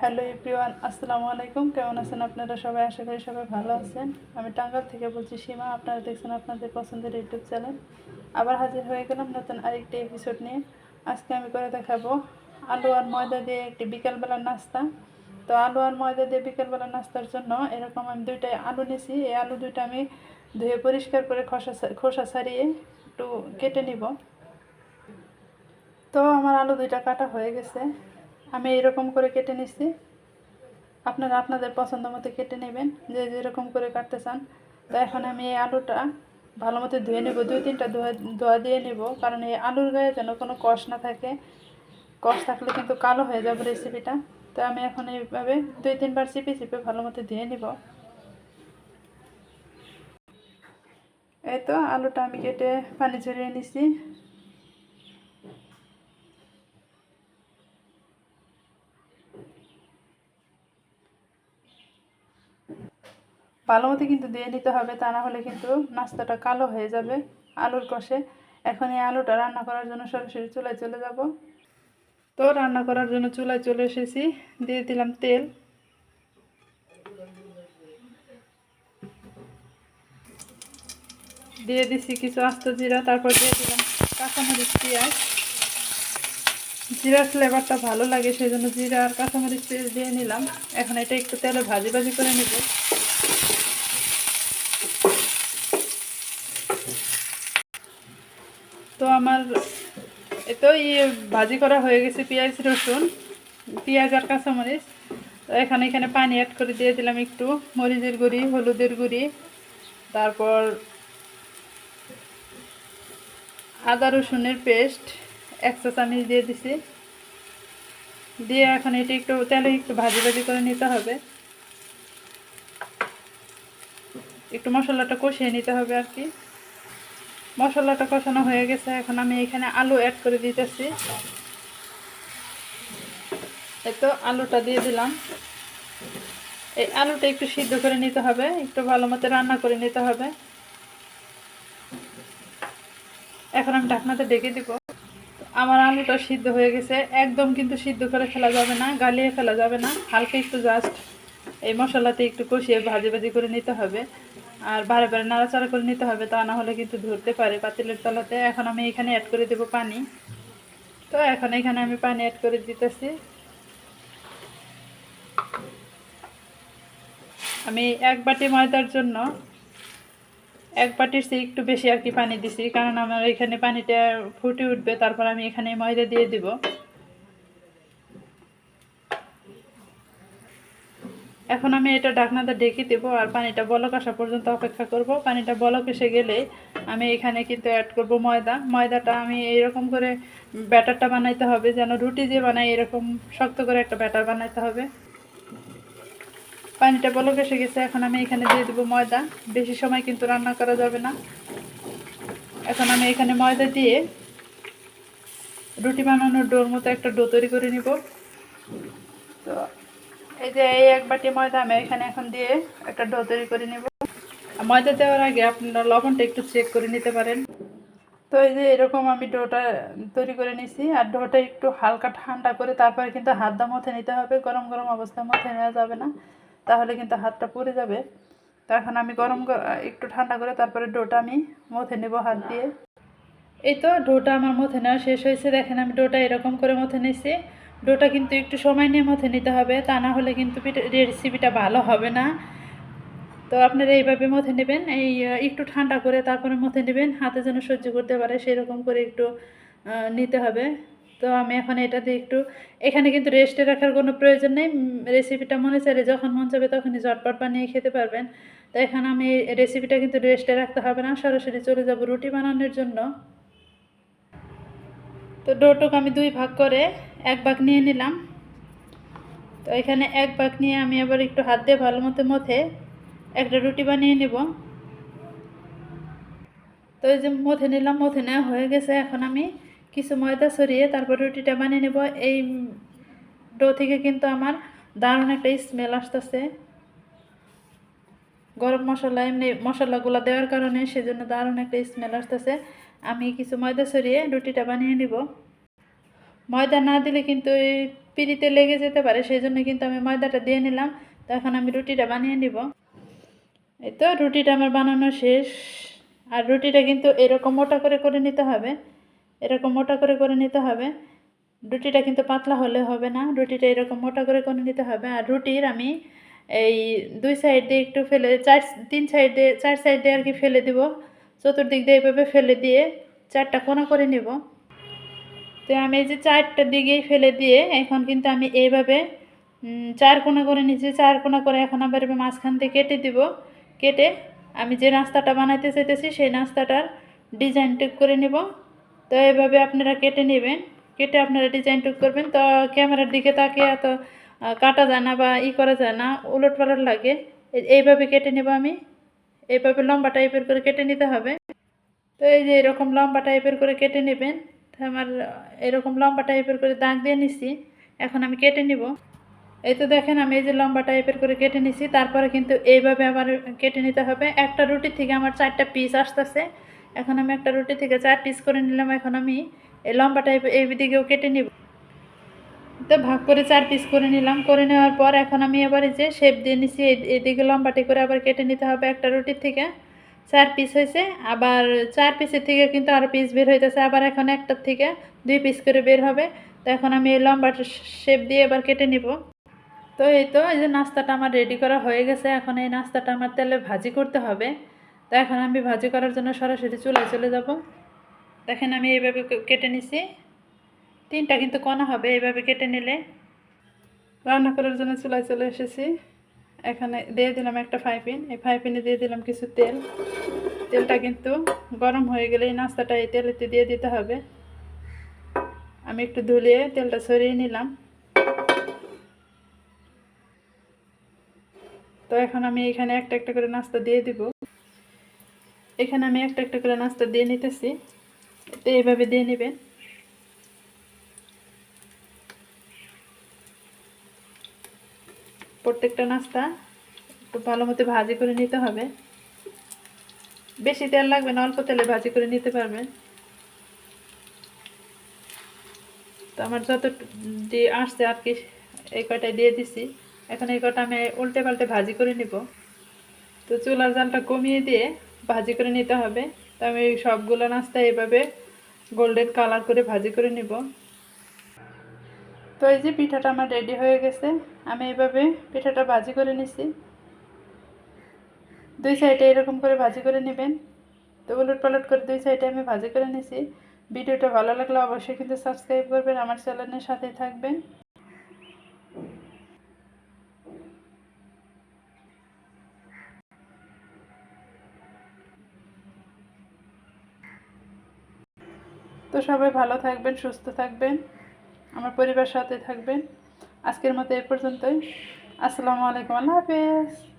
Hello everyone, আসসালামু আলাইকুম। কেমন আছেন আপনারা সবাই? আশা করি সবাই ভালো আছেন। আমি টাঙ্গাল থেকে বলছি, সীমা, আপনারা দেখছেন আপনাদের পছন্দের ইউটিউব চ্যানেল। আবার হাজির হয়ে গেলাম নতুন আরেকটি এপিসোড নিয়ে। আজকে আমি করে দেখাবো আলু আর ময়দা দিয়ে একটি বিকালবেলার নাস্তা। তো আলু আর ময়দা দিয়ে বিকালবেলার নাস্তার জন্য এরকম আমি দুইটা আলু নিয়েছি এই আলু দুইটা আমি ধুয়ে পরিষ্কার করে খোসা খোসা ছাড়িয়ে একটু কেটে নিব। তো আমার আলু দুইটা কাটা হয়ে গেছে। আমি এরকম করে কেটে নিচ্ছি আপনারা আপনাদের পছন্দ মতো কেটে নেবেন। যে যেরকম করে কাটতে চান। তো এখন আমি এই আলুটা ভালো মতো ধুয়ে নেব। দুই তিনটা ধোয়া ধোয়া দিয়ে নেব। কারণ এই আলুর গায়ে যেন কোনো কষ না থাকে। কষ থাকলে কিন্তু কালো হয়ে যাবে রেসিপিটা তো আমি এখন এইভাবে দুই তিনবার চিপে চিপে ভালো মতো ধুয়ে নেব। এই তো আলুটা আমি কেটে পানি ঝরিয়ে নিছি। ভালো মতো কিন্তু দিয়ে নিতে হবে, তা না হলে কিন্তু নাস্তাটা কালো হয়ে যাবে আলুর কষে। এখন এই আলুটা রান্না করার জন্য সরাসরি চুলায় চলে যাব। তো রান্না করার জন্য চুলায় চলে এসেছি, দিয়ে দিলাম তেল। দিয়ে দিছি কিছু আস্ত জিরা, তারপর দিয়ে দিলাম কাঁচামরিচ পেঁয়াজ। জিরার ফ্লেভারটা ভালো লাগে সেই জন্য জিরা আর কাঁচামরিচ পেঁয়াজ দিয়ে নিলাম। এখন এটা একটু তেলে ভাজি ভাজি করে নেব। তো আমার এতো ইয়ে ভাজি করা হয়ে গেছে পেঁয়াজ, রসুন, পেঁয়াজ আর কাঁচামরিচ। তো এখানে এখানে পানি অ্যাড করে দিয়ে দিলাম একটু, মরিচের গুঁড়ি, হলুদের গুঁড়ি, তারপর আদা রসুনের পেস্ট, এক চা চামচ দিয়ে দিছি। দিয়ে এখন এটা একটু, তেলে একটু ভাজি ভাজি করে নিতে হবে। একটু মশলাটা কষিয়ে নিতে হবে আর কি। মশলাটা কষানো হয়ে গেছে। এখন আমি এখানে আলু অ্যাড করে দিতেছি। তো আলুটা দিয়ে দিলাম। এই আলুটা একটু সিদ্ধ করে নিতে হবে। একটু ভালো মতো রান্না করে নিতে হবে। এখন আমি ঢাকনাতে ডেকে দিব। আমার আলুটা সিদ্ধ হয়ে গেছে। একদম কিন্তু সিদ্ধ করে ফেলা যাবে না, গালিয়ে ফেলা যাবে না। হালকা একটু জাস্ট এই মশলাতে একটু কষিয়ে ভাজি ভাজি করে নিতে হবে। আর বারে বারে নাড়াচাড়া করে নিতে হবে, তা না হলে কিন্তু ধরতে পারে। পাতিলের তলাতে এখন আমি এখানে অ্যাড করে দেব পানি। তো এখন এখানে আমি পানি অ্যাড করে দিতেছি। আমি এক বাটি ময়দার জন্য এক বাটির চেয়ে একটু বেশি আর কি পানি দিছি, কারণ আমার এখানে পানিটা ফুটে উঠবে, তারপর আমি এখানে ময়দা দিয়ে দিব। এখন আমি এটা ঢাকনাটা ঢেকে দেবো আর পানিটা বলক আসা পর্যন্ত অপেক্ষা করব। পানিটা বলক এসে গেলে আমি এখানে কিন্তু অ্যাড করব ময়দা। ময়দাটা আমি এরকম করে ব্যাটারটা বানাইতে হবে যেন রুটি যে বানাই এরকম শক্ত করে একটা ব্যাটার বানাইতে হবে। পানিটা বলক এসে গেছে, এখন আমি এখানে দিয়ে দেবো ময়দা। বেশি সময় কিন্তু রান্না করা যাবে না। এখন আমি এখানে ময়দা দিয়ে রুটি বানানোর ডোর মতো একটা ডো তৈরি করে নিব। তো এই যে এই এক বাটি ময়দা আমি এখানে এখন দিয়ে একটা ডো তৈরি করে নিব। ময়দা দেওয়ার আগে আপনারা লবণটা একটু চেক করে নিতে পারেন। তো এই যে এরকম আমি ডোটা তৈরি করে নিছি, আর ডোটা একটু হালকা ঠান্ডা করে তারপরে কিন্তু হাত দা মথে নিতে হবে। গরম গরম অবস্থায় মথে নেওয়া যাবে না, তাহলে কিন্তু হাতটা পুড়ে যাবে। তো এখন আমি গরম একটু ঠান্ডা করে তারপরে ডোটা আমি মথে নেব হাত দিয়ে। এই তো ডোটা আমার মথে নেওয়া শেষ হয়েছে। দেখেন আমি ডোটা এরকম করে মথে নিয়েছি ডোটা কিন্তু একটু সময় নিয়ে মথে নিতে হবে, তা না হলে কিন্তু রেসিপিটা ভালো হবে না। তো আপনারা এইভাবে মথে নেবেন, এই একটু ঠান্ডা করে তারপরে মথে নেবেন, হাতে যেন সহ্য করতে পারে সেরকম করে একটু নিতে হবে। তো আমি এখন এটা দিয়ে একটু, এখানে কিন্তু রেস্টে রাখার কোনো প্রয়োজন নেই রেসিপিটা মনে চাইলে যখন মন চাবে তখনই ঝটপট বানিয়ে খেতে পারবেন। তো এখানে আমি রেসিপিটা কিন্তু রেস্টে রাখতে হবে না, সরাসরি চলে যাব রুটি বানানোর জন্য। তো ডোটুক আমি দুই ভাগ করে এক ভাগ নিয়ে নিলাম। তো এখানে এক ভাগ নিয়ে আমি আবার একটু হাত দিয়ে ভালো মতো মথে একটা রুটি বানিয়ে নেব। তো এই যে মথে নিলাম, মথে নেওয়া হয়ে গেছে। এখন আমি কিছু ময়দা সরিয়ে তারপর রুটিটা বানিয়ে নেব। এই ডো থেকে কিন্তু আমার দারুণ একটা স্মেল আসতেছে। গরম মশলা, এমনি মশলাগুলো দেওয়ার কারণে সেজন্য দারুণ একটা স্মেল আসতেছে। আমি কিছু ময়দা সরিয়ে রুটিটা বানিয়ে নিব। ময়দা না দিলে কিন্তু এই পিড়িতে লেগে যেতে পারে সেই জন্য কিন্তু আমি ময়দাটা দিয়ে নিলাম। তো এখন আমি রুটিটা বানিয়ে নিব। এই তো, রুটিটা আমার বানানো শেষ। আর রুটিটা কিন্তু এরকম মোটা করে করে নিতে হবে। এরকম মোটা করে করে নিতে হবে। রুটিটা কিন্তু পাতলা হলে হবে না। রুটিটা এরকম মোটা করে করে নিতে হবে। আর রুটির আমি এই দুই সাইড দিয়ে একটু ফেলে, চার, তিন সাইড দিয়ে, চার সাইড দিয়ে আর কি ফেলে দিব। চতুর্দিক দিয়ে এইভাবে ফেলে দিয়ে চারটা কোনা করে নেব। তো আমি এই যে চারটা দিকেই ফেলে দিয়ে এখন কিন্তু আমি এইভাবে চার কোনা করে নিচ্ছি চার কোনা করে এখন আবার মাঝখান থেকে কেটে দিব। কেটে আমি যে নাস্তাটা বানাইতে চাইতেছি সেই নাস্তাটার ডিজাইন টুক করে নেব। তো এইভাবে আপনারা কেটে নেবেন। কেটে আপনারা ডিজাইন টুক করবেন। তো ক্যামেরার দিকে তাকিয়ে এত কাটা যায় না বা ই করা যায় না, উলট পালট লাগে। এইভাবে কেটে নেব আমি। এইভাবে লম্বা টাইপের করে কেটে নিতে হবে। তো এই যে এরকম লম্বা টাইপের করে কেটে নেবেন। আমার এরকম লম্বা টাইপের করে দাগ দিয়ে নিছি। এখন আমি কেটে নিব। এই তো দেখেন, আমি এই যে লম্বা টাইপের করে কেটে নিছি। তারপরে কিন্তু এইভাবে আবার কেটে নিতে হবে। একটা রুটি থেকে আমার চারটা পিস আসতেছে। এখন আমি একটা রুটি থেকে চার পিস করে নিলাম। এখন আমি এই লম্বা টাইপের এই দিকেও কেটে নিব। তো ভাগ করে চার পিস করে নিলাম। করে নেওয়ার পর এখন আমি এবার যে শেপ দিয়ে নিছি, এই- এইদিকে লম্বাটি করে আবার কেটে নিতে হবে একটা রুটির থেকে। চার পিস হয়েছে, আবার চার পিসের থেকে কিন্তু আরও পিস বের হইতেছে, আবার এখন একটার থেকে দুই পিস করে বের হবে। তো এখন আমি এই লম্বাটা শেপ দিয়ে এবার কেটে নিব। তো এই তো, এই যে নাস্তাটা আমার রেডি করা হয়ে গেছে, এখন এই নাস্তাটা আমার তেলে ভাজি করতে হবে। তো এখন আমি ভাজি করার জন্য সরাসরি চুলায় চলে যাব। দেখেন আমি এইভাবে কেটে নিছি। তিনটা কিন্তু কণা হবে এইভাবে কেটে নিলে। রান্না করার জন্য চুলায় চলে এসেছি। এখানে দিয়ে দিলাম একটা ফ্রাইপিন এই ফ্রাইপিনে দিয়ে দিলাম কিছু তেল। তেলটা কিন্তু গরম হয়ে গেলে এই নাস্তাটা এই তেলেতে দিয়ে দিতে হবে। আমি একটু ধুলিয়ে তেলটা সরিয়ে নিলাম। তো এখন আমি এখানে একটা একটা করে নাস্তা দিয়ে দিব। এখানে আমি একটা একটা করে নাস্তা দিয়ে নিতেছি। তো এইভাবে দিয়ে নেবেন। প্রত্যেকটা নাস্তা একটু ভালো মতো ভাজি করে নিতে হবে। বেশি তেল লাগবে না, অল্প তেলে ভাজি করে নিতে পারবেন। তো আমার যত দিয়ে আসছে আর কি, এই কয়টায় দিয়ে দিছি। এখন এই কটা আমি উল্টে পাল্টে ভাজি করে নিব। তো চুলার জালটা কমিয়ে দিয়ে ভাজি করে নিতে হবে। তো আমি সবগুলো নাস্তা এভাবে গোল্ডেন কালার করে ভাজি করে নিব। তো এই যে পিঠাটা আমার রেডি হয়ে গেছে, আমি এইভাবে পিঠাটা ভাজি করে নিছি। দুই সাইডে এরকম করে ভাজি করে নেবেন। তো উলট পালট করে দুই সাইডে আমি ভাজি করে নিছি। ভিডিওটা ভালো লাগলে অবশ্যই কিন্তু সাবস্ক্রাইব করবেন, আমার চ্যানেলের সাথেই থাকবেন। তো সবাই ভালো থাকবেন, সুস্থ থাকবেন। আমার পরিবার সাথে থাকবেন। আজকের মতো এ পর্যন্তই। আসসালামু আলাইকুম। আল্লাহ হাফেজ।